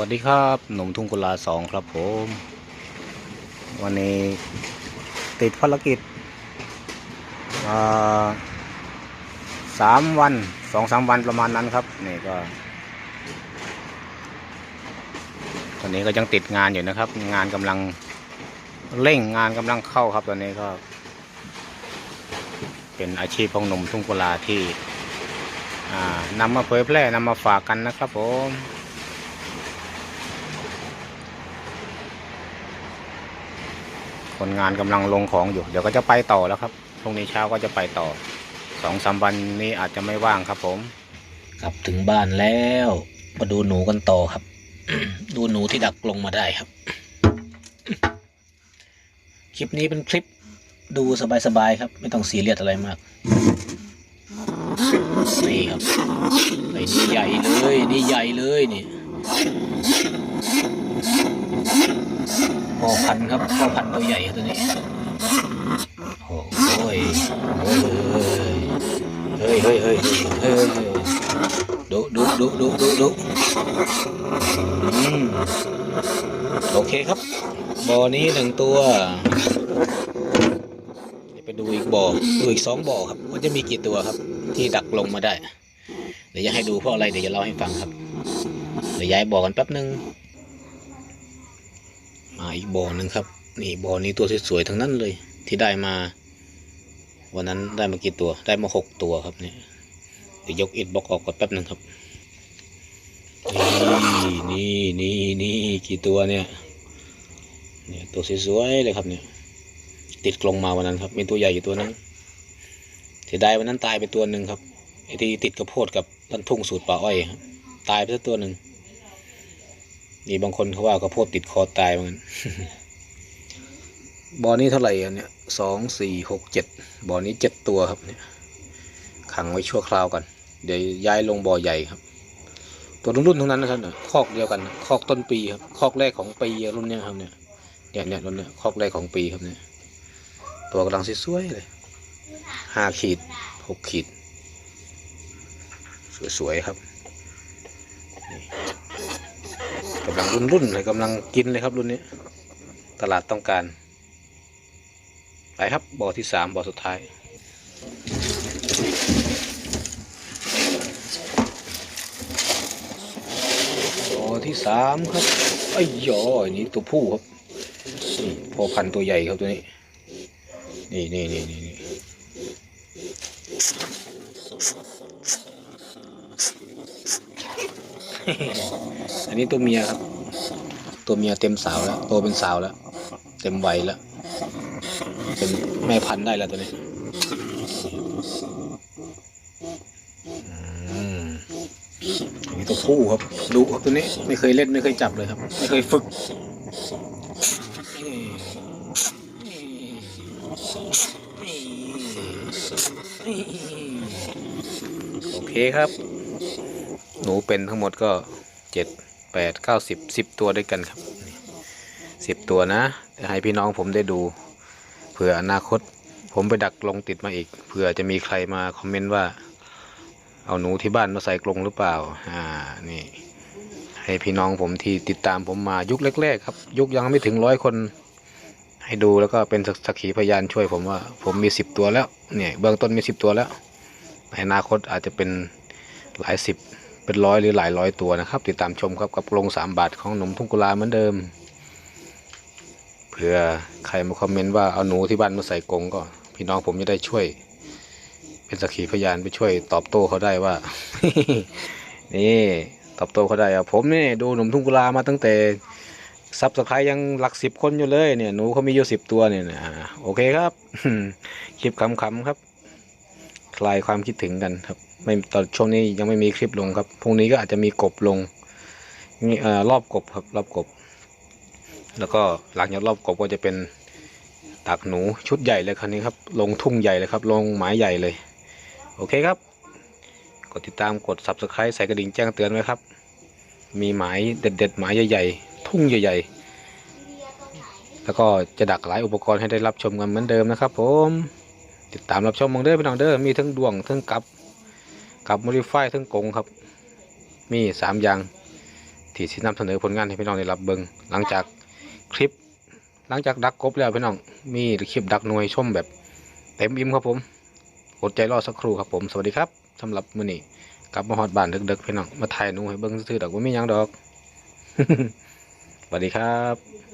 วัสดีครับหนุ่มทุ่งกุลาสองครับผม วันนี้ติดภารกิจสามวันสองสามวันประมาณนั้นครับนี่ก็ ตอนนี้ก็ยังติดงานอยู่นะครับ งานกำลังเร่งงานกำลังเข้าครับตอนนี้ก็ เป็นอาชีพของหนุ่มทุ่งกุลาที่นำมาเผยแพร่นำมาฝากกันนะครับผม คนงานกำลังลงของอยู่ เดี๋ยวก็จะไปต่อแล้วครับพรุ่งนี้เช้าก็จะไปต่อสองสามวันนี้อาจจะไม่ว่างครับ ผม กลับถึงบ้านแล้วมาดูหนูกันต่อครับ ดูหนูที่ดักลงมาได้ครับ คลิปนี้เป็นคลิปดูสบายๆครับ ไม่ต้องซีเรียสอะไรมากนี่ครับไอ้นี่ใหญ่เลยนี่ใหญ่เลยนี่ พ่อพันธุ์ครับพอพันธุ์ตัวใหญ่ตัวนี้โอ้ยโยเฮ้ยเฮ้ยเฮ้ยเฮ้ยเฮ้ยดูดูดูดูดูดูโอเคครับบ่อนี้หนึ่งตัวเดี๋ยวไปดูอีกบ่อดูอีกสองบ่อครับมันจะมีกี่ตัวครับ ที่ดักลงมาได้ เดี๋ยวจะให้ดูเพราะอะไรเดี๋ยวจะเล่าให้ฟังครับ เดี๋ยวย้ายบ่อกันแป๊บนึงมาอีกบ่อหนึ่งครับ นี่บ่อนี้ตัวสวยๆทั้งนั้นเลย ที่ได้มา วันนั้นได้มากี่ตัว ได้มาหกตัวครับเนี่ยเดี๋ยวยกอิฐบล็อกออกก่อนแป๊บหนึ่งครับนี่นี่ นี่ นี่ กี่ตัวเนี่ย เนี่ย ตัวสวยๆเลยครับเนี่ย ติดกรงมาวันนั้นครับ มีตัวใหญ่อยู่ตัวนึงเสียดายวันนั้นตายไปตัวหนึ่งครับไอ้ที่ติดกระโพดกับต้นทุ่งสูตรป่าอ้อยครับ ตายไปสักตัวหนึ่งนี่บางคนเขาว่ากระโพดติดคอตายเหมือนกันบ่อนี้เท่าไหร่อะเนี่ยสองสี่หกเจ็ดบ่อนี้เจ็ดตัวครับเนี่ยขังไว้ชั่วคราวก่อนเดี๋ยวย้ายลงบ่อใหญ่ครับ ตัวรุ่นๆทั้งนั้นนะครับเนี่ยคอกเดียวกันคอกต้นปีครับคอกแรกของปีรุ่นเนี้ยครับเนี่ยเนี่ยเนี่ยรุ่นเนี้ยคอกแรกของปีครับเนี่ยตัวกำลังสวยๆเลยห้าขีดหกขีด สวยๆครับ กำลังรุ่นๆเลยกำลังกินเลยครับรุ่นนี้ ตลาดต้องการ ไปครับบ่อที่สามบ่อสุดท้ายตัวที่สามครับไอ้ยออันนี้ตัวผู้ครับนี่พอพันตัวใหญ่ครับตัวนี้ นี่นี่นี่นี่ อันนี้ตัวเมียครับ ตัวเมียเต็มสาวแล้วโตเป็นสาวแล้ว เต็มวัยแล้ว เป็นแม่พันธุ์ได้แล้วตัวนี้อืมอันนี้ตัวผู้ครับดูครับตัวนี้ ไม่เคยเล่นไม่เคยจับเลยครับ ไม่เคยฝึกโอเคครับ หนูเป็นทั้งหมดก็เจ็ดแปดเก้าสิบสิบตัวด้วยกันครับสิบตัวนะจะให้พี่น้องผมได้ดูเผื่ออนาคต ผมไปดักลงติดมาอีกเผื่อจะมีใครมาคอมเมนต์ว่า เอาหนูที่บ้านมาใส่กรงหรือเปล่าอ่านี่ ให้พี่น้องผมที่ติดตามผมมายุคแรกๆ ครับ ยุคยังไม่ถึงร้อยคน ให้ดูแล้วก็เป็นสักขีพยานช่วยผมว่า ผมมีสิบตัวแล้วเนี่ยเบื้องต้นมีสิบตัวแล้วในอนาคตอาจจะเป็นหลายสิบ เป็นร้อยหรือหลายร้อยตัวนะครับ ติดตามชมครับกับกรงสามบาทของหนุ่มทุ่งกุลาเหมือนเดิม เผื่อใครมาคอมเมนต์ว่าเอาหนูที่บ้านมาใส่กรงก็ พี่น้องผมจะได้ช่วย เป็นสักขีพยานไปช่วย ตอบโต้เขาได้ว่า นี่ตอบโต้เขาได้อะผมนี่ดูหนุ่มทุ่งกุลามาตั้งแต่ซับสไครยังหลักสิบคนอยู่เลยเนี่ยหนูเขามีอยู่สิบตัวเนี่ยนะโอเคครับคลิปขำๆครับ คลายความคิดถึงกันครับ ไม่ตอนช่วงนี้ยังไม่มีคลิปลงครับพรุ่งนี้ก็อาจจะมีกบลงนี่เอ่อรอบกบครับรอบกบ แล้วก็หลังจากรอบกบก็จะเป็นตักหนูชุดใหญ่เลยคราวนี้ครับลงทุ่งใหญ่เลยครับ ลงหมายใหญ่เลย โอเคครับ กดติดตามกด subscribe ใส่กระดิ่งแจ้งเตือนไว้ครับ มีหมายเด็ดๆหมายใหญ่ๆทุ่งใหญ่ๆแล้วก็จะดักหลายอุปกรณ์ให้ได้รับชมกันเหมือนเดิมนะครับผม ติดตามรับชมมองเด้อพี่น้องเด้อมีทั้งดวงทั้งกับกับโมดิฟายทั้งกงครับ มีสามอย่างที่สินำเสนอผลงานให้พี่น้องได้รับเบิงหลังจากคลิป หลังจากดักกบแล้วพี่น้อง มีคลิปดักหน่วยชมแบบเต็มอิ่มครับผมอดใจรอสักครู่ครับผมสวัสดีครับสำหรับมื้อนี้กลับมาฮอดบ้านดึกๆพี่น้องมาถ่ายหนูให้เบิ่งซื่อๆดอกว่ามีหยังดอกสวัสดีครับ